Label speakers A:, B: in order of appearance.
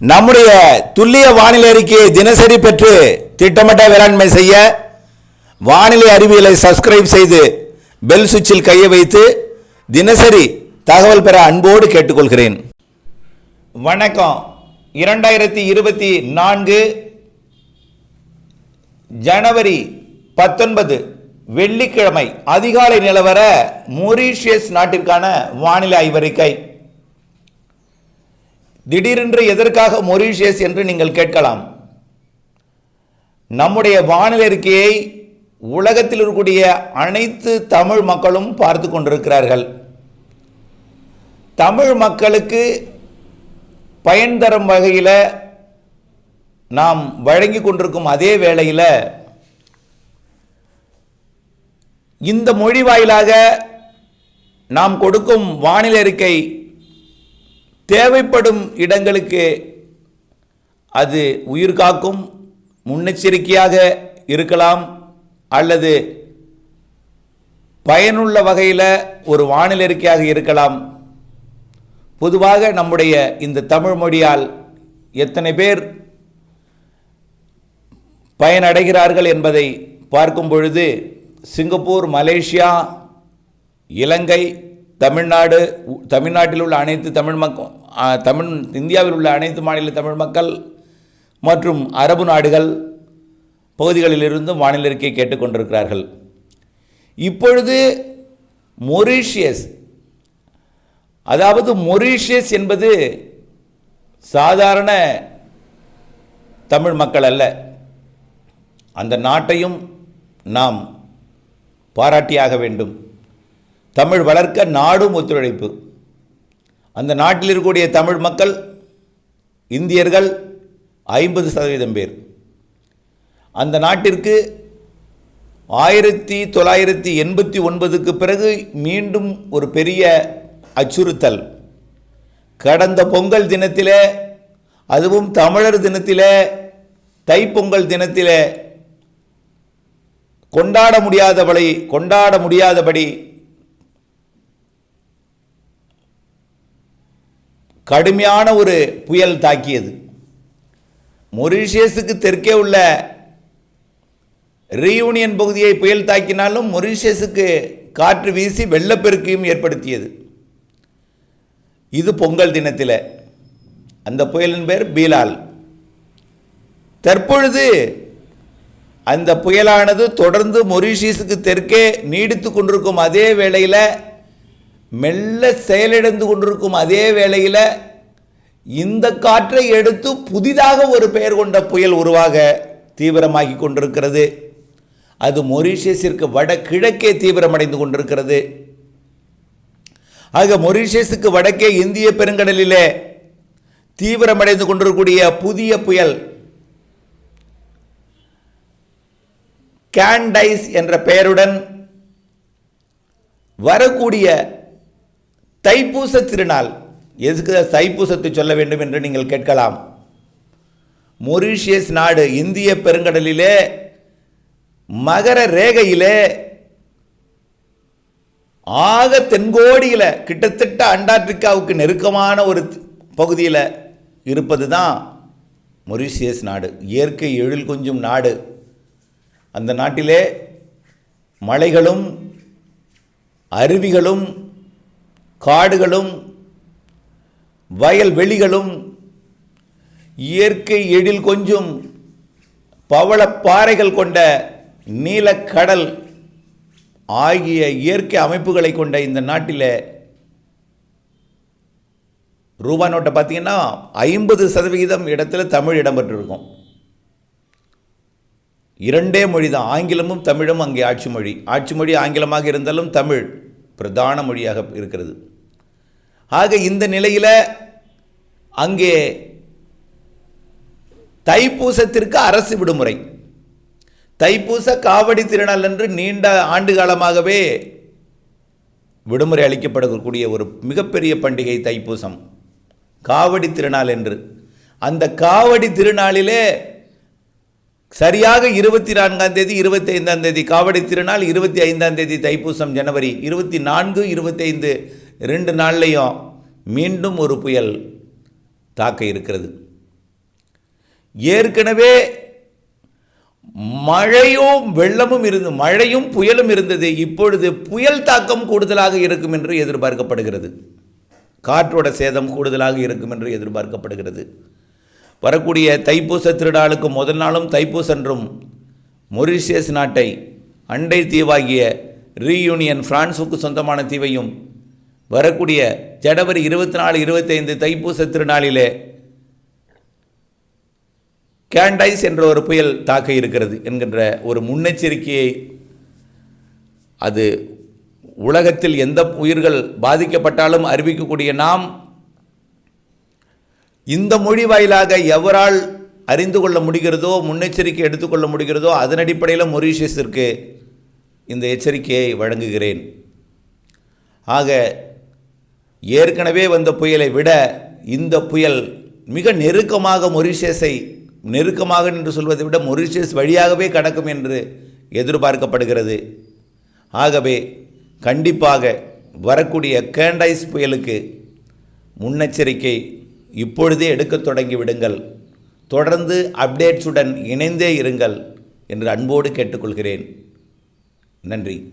A: நம்முடைய துல்லிய வானிலை அறிக்கையை தினசரி பெற்று திட்டமிட்ட வேளாண்மை செய்ய வானிலை அறிவியலை சப்ஸ்கிரைப் செய்து பெல் சுவிட்சில் கையை வைத்து தினசரி தகவல் பெற அன்போடு கேட்டுக்கொள்கிறேன். வணக்கம். இரண்டாயிரத்தி இருபத்தி நான்கு ஜனவரி பத்தொன்பது வெள்ளிக்கிழமை அதிகாலை நிலவர மொரீஷியஸ் நாட்டிற்கான வானிலை ஆய்வறிக்கை. திடீரென்று எதற்காக மொரீஷியஸ் என்று நீங்கள் கேட்கலாம். நம்முடைய வானிலை அறிக்கையை உலகத்தில் இருக்கக்கூடிய அனைத்து தமிழ் மக்களும் பார்த்து கொண்டிருக்கிறார்கள். தமிழ் மக்களுக்கு பயன் தரும் வகையில் நாம் வழங்கி கொண்டிருக்கும் அதே வேளையில் இந்த மொழி வாயிலாக நாம் கொடுக்கும் வானிலை அறிக்கை தேவைப்படும் இடங்களுக்கு அது உயிர் காக்கும் முன்னெச்சரிக்கையாக இருக்கலாம் அல்லது பயனுள்ள வகையில் ஒரு வானிலறிக்கையாக இருக்கலாம். பொதுவாக நம்முடைய இந்த தமிழ் மொழியால் எத்தனை பேர் பயனடைகிறார்கள் என்பதை பார்க்கும் பொழுது சிங்கப்பூர் மலேசியா இலங்கை தமிழ்நாடு உ- தமிழ்நாட்டில் உள்ள அனைத்து தமிழ் மக்கள் தமிழ் இந்தியாவில் உள்ள அனைத்து மாநில தமிழ் மக்கள் மற்றும் அரபு நாடுகள் பகுதிகளிலிருந்தும் வானிலை அறிக்கை கேட்டுக்கொண்டிருக்கிறார்கள். இப்பொழுது மொரீஷியஸ் அதாவது மொரீஷியஸ் என்பது சாதாரண தமிழ் மக்கள் அல்ல. அந்த நாட்டையும் நாம் பாராட்டியாக வேண்டும். தமிழ் வளர்க்க நாடும் ஒத்துழைப்பு. அந்த நாட்டில் இருக்கக்கூடிய தமிழ் மக்கள் இந்தியர்கள் ஐம்பது சதவீதம் பேர். அந்த நாட்டிற்கு ஆயிரத்தி தொள்ளாயிரத்தி எண்பத்தி ஒன்பதுக்கு பிறகு மீண்டும் ஒரு பெரிய அச்சுறுத்தல். கடந்த பொங்கல் தினத்தில் அதுவும் தமிழர் தினத்தில் தைப்பொங்கல் தினத்தில் கொண்டாட முடியாதபடி கொண்டாட முடியாதபடி கடுமையான ஒரு புயல் தாக்கியது. மொரீஷியஸுக்கு தெற்கே உள்ள ரீயூனியன் பகுதியை புயல் தாக்கினாலும் மொரீஷியஸுக்கு காற்று வீசி வெள்ளப்பெருக்கையும் ஏற்படுத்தியது. இது பொங்கல் தினத்தில். அந்த புயலின் பேர் பீலால். தற்பொழுது அந்த புயலானது தொடர்ந்து மொரீஷியஸுக்கு தெற்கே நீடித்து கொண்டிருக்கும் அதே வேளையில் மெல்ல செயலிழந்து கொண்டிருக்கும் அதே வேளையில் இந்த காற்றை எடுத்து புதிதாக ஒரு பெயர் கொண்ட புயல் உருவாக தீவிரமாகி கொண்டிருக்கிறது. அது மொரீஷியஸிற்கு வட கிழக்கே தீவிரமடைந்து கொண்டிருக்கிறது. ஆக மொரீஷியஸுக்கு வடக்கே இந்திய பெருங்கடலிலே தீவிரமடைந்து கொண்டிருக்கக்கூடிய புதிய புயல் கேண்டைஸ் என்ற பெயருடன் வரக்கூடிய தைப்பூச திருநாள். எதுக்கு தைப்பூசத்தை சொல்ல வேண்டும் என்று நீங்கள் கேட்கலாம். மொரீஷியஸ் நாடு இந்திய பெருங்கடலிலே மகர ரேகையிலே ஆக தென்கோடியில் கிட்டத்தட்ட அண்டார்டிகாவுக்கு நெருக்கமான ஒரு பகுதியில் இருப்பது தான் மொரிஷியஸ் நாடு. இயற்கை எழில் கொஞ்சும் நாடு. அந்த நாட்டிலே மலைகளும் அருவிகளும் காடுகளும் வயல்வெளிகளும் இயற்கை எழில் கொஞ்சும் பவள பாறைகள் கொண்ட நீலக்கடல் ஆகிய இயற்கை அமைப்புகளை கொண்ட இந்த நாட்டில் ரூபா நோட்டை பார்த்தீங்கன்னா ஐம்பது சதவிகிதம் இடத்துல தமிழ் இடம்பெற்றிருக்கும். இரண்டே மொழி தான் ஆங்கிலமும் தமிழும் அங்கே ஆட்சி மொழி. ஆட்சி மொழி ஆங்கிலமாக இருந்தாலும் தமிழ் பிரதான மொழியாக இருக்கிறது. ஆக இந்த நிலையில் அங்கே தைப்பூசத்திற்கு அரசு விடுமுறை. தைப்பூச காவடி திருநாள் என்று நீண்ட ஆண்டு காலமாகவே விடுமுறை அளிக்கப்படக்கூடிய ஒரு மிகப்பெரிய பண்டிகை தைப்பூசம். காவடி திருநாள் என்று. அந்த காவடி திருநாளிலே சரியாக இருபத்தி நான்காம் தேதி இருபத்தி ஐந்தாம் தேதி காவடி திருநாள் இருபத்தி ஐந்தாம் தேதி தைப்பூசம் ஜனவரி இருபத்தி நான்கு இருபத்தைந்து ரெண்டு நாள்லையும் மீண்டும் ஒரு புயல் தாக்க இருக்கிறது. ஏற்கனவே மழையும் வெள்ளமும் இருந்து மழையும் புயலும் இருந்தது. இப்பொழுது புயல் தாக்கம் கூடுதலாக இருக்கும் என்று எதிர்பார்க்கப்படுகிறது. காற்றோட சேதம் கூடுதலாக இருக்கும் என்று எதிர்பார்க்கப்படுகிறது. வரக்கூடிய தைப்பூச திருநாளுக்கு முதல் நாளும் தைப்பூசன்றும் மொரிஷியஸ் நாட்டை அண்டை தீவாகிய ரீயூனியன் பிரான்சுக்கு சொந்தமான தீவையும் வரக்கூடிய ஜனவரி இருபத்தி நாலு இருபத்தைந்து தைப்பூச திருநாளிலே கேண்டைஸ் என்ற ஒரு புயல் தாக்க இருக்கிறது என்கின்ற ஒரு முன்னெச்சரிக்கையை அது உலகத்தில் எந்த உயிர்கள் பாதிக்கப்பட்டாலும் அறிவிக்கக்கூடிய நாம் இந்த மொழி வாயிலாக எவரால் அறிந்து கொள்ள முடிகிறதோ முன்னெச்சரிக்கை எடுத்துக்கொள்ள முடிகிறதோ அதன் அடிப்படையில் மொரீஷியஸிற்கு இந்த எச்சரிக்கையை வழங்குகிறேன். ஆக ஏற்கனவே வந்த புயலை விட இந்த புயல் மிக நெருக்கமாக மொரிஷியஸை நெருக்கமாக என்று சொல்வதை விட மொரிஷியஸ் வழியாகவே கடக்கும் என்று எதிர்பார்க்கப்படுகிறது. ஆகவே கண்டிப்பாக வரக்கூடிய கேண்டைஸ் புயலுக்கு முன்னெச்சரிக்கை இப்பொழுதே எடுக்கத் தொடங்கி விடுங்கள். தொடர்ந்து அப்டேட்ஸுடன் இணைந்தே இருங்கள் என்று அன்போடு கேட்டுக்கொள்கிறேன். நன்றி.